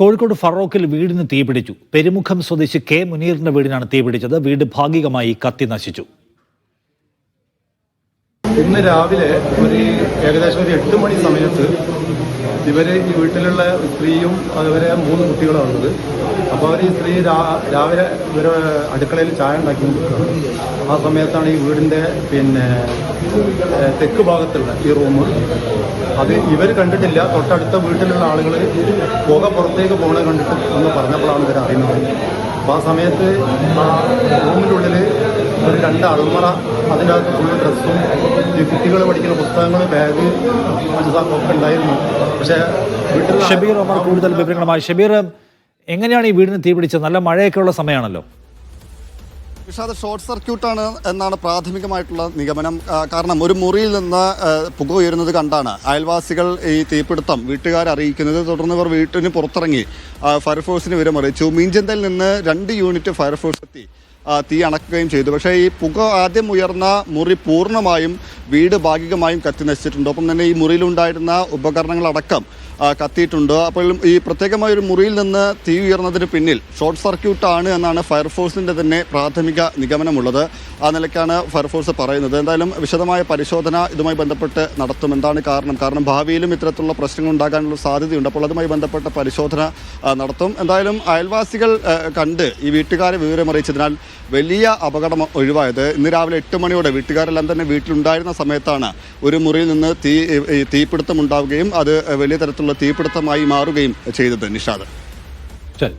കോഴിക്കോട് ഫറോക്കിൽ വീടിന് തീപിടിച്ചു. പെരുമുഖം സ്വദേശി കെ മുനീറിന്റെ വീടിനാണ് തീപിടിച്ചത്. വീട് ഭാഗികമായി കത്തി നശിച്ചു. ഇന്ന് രാവിലെ ഒരു ഏകദേശം ഒരു എട്ട് മണി സമയത്ത് ഇവർ ഈ വീട്ടിലുള്ള സ്ത്രീയും അതുവരെ മൂന്ന് കുട്ടികളാണ് ഉള്ളത് അപ്പോൾ അവർ ഈ സ്ത്രീ രാവിലെ ഇവർ അടുക്കളയിൽ ചായ ഉണ്ടാക്കി ആ സമയത്താണ് ഈ വീടിന്റെ പിന്നെ തെക്ക് ഭാഗത്തുള്ള ഈ റൂം. അത് ഇവർ കണ്ടിട്ടില്ല. തൊട്ടടുത്ത വീട്ടിലുള്ള ആളുകൾ പുക പുറത്തേക്ക് പോകണ കണ്ടിട്ട് ഒന്ന് പറഞ്ഞപ്പോഴാണ് ഇവർ അറിയുന്നത്. അപ്പോൾ ആ സമയത്ത് ആ റൂമിന്റെ ഒരു രണ്ട് അൾമറ അതിന്റെ അകത്ത് ഫുള്ള് ഡ്രസ്സും ഈ കുട്ടികൾ പഠിക്കുന്ന പുസ്തകങ്ങൾ ബാഗ് ഒക്കെ ഉണ്ടായിരുന്നു. പക്ഷേ വീട്ടിൽ ഷബീർ ഒമർ കൂടുതൽ വിവരങ്ങളുമായി. ഷബീർ എങ്ങനെയാണ് ഈ വീടിന് തീപിടിച്ചത് നല്ല മഴയൊക്കെ ഉള്ള സമയമാണല്ലോ. വിഷാദ് ഷോർട്ട് സർക്യൂട്ടാണ് എന്നാണ് പ്രാഥമികമായിട്ടുള്ള നിഗമനം. കാരണം ഒരു മുറിയിൽ നിന്ന് പുക ഉയരുന്നത് കണ്ടാണ് അയൽവാസികൾ ഈ തീപിടുത്തം വീട്ടുകാരെ അറിയിക്കുന്നത്. തുടർന്ന് ഇവർ വീട്ടിന് പുറത്തിറങ്ങി ഫയർഫോഴ്സിന് വിവരം അറിയിച്ചു മീഞ്ചന്തയിൽ നിന്ന് രണ്ട് യൂണിറ്റ് ഫയർഫോഴ്സ് എത്തി. തീ അണക്കുകയും ചെയ്തു. പക്ഷേ ഈ പുക ആദ്യം ഉയർന്ന മുറി പൂർണമായും വീട് ഭാഗികമായും കത്തി നശിച്ചിട്ടുണ്ട്. ഒപ്പം തന്നെ ഈ മുറിയിലുണ്ടായിരുന്ന ഉപകരണങ്ങളടക്കം കത്തിയിട്ടുണ്ട്. അപ്പോൾ ഈ പ്രത്യേകമായ ഒരു മുറിയിൽ നിന്ന് തീ ഉയർന്നതിന് പിന്നിൽ ഷോർട്ട് സർക്യൂട്ട് ആണ് എന്നാണ് ഫയർഫോഴ്സിന്റെ തന്നെ പ്രാഥമിക നിഗമനമുള്ളത്. ആ നിലയ്ക്കാണ് ഫയർഫോഴ്സ് പറയുന്നത്. എന്തായാലും വിശദമായ പരിശോധന ഇതുമായി ബന്ധപ്പെട്ട് നടത്തും എന്താണ് കാരണം. കാരണം ഭാവിയിലും ഇത്തരത്തിലുള്ള പ്രശ്നങ്ങൾ ഉണ്ടാകാനുള്ള സാധ്യതയുണ്ട്. അപ്പോൾ അതുമായി ബന്ധപ്പെട്ട പരിശോധന നടത്തും. എന്തായാലും അയൽവാസികൾ കണ്ട് ഈ വീട്ടുകാരെ വിവരമറിയിച്ചതിനാൽ വലിയ അപകടം ഒഴിവായത്. ഇന്ന് രാവിലെ എട്ട് മണിയോടെ വീട്ടുകാരെല്ലാം തന്നെ വീട്ടിലുണ്ടായിരുന്ന സമയത്താണ് ഒരു മുറിയിൽ നിന്ന് തീ തീപിടുത്തം ഉണ്ടാവുകയും അത് വലിയ തരത്തിലുള്ള തീപിടുത്തമായി മാറുകയും ചെയ്തത് നിഷാദ്. ശരി.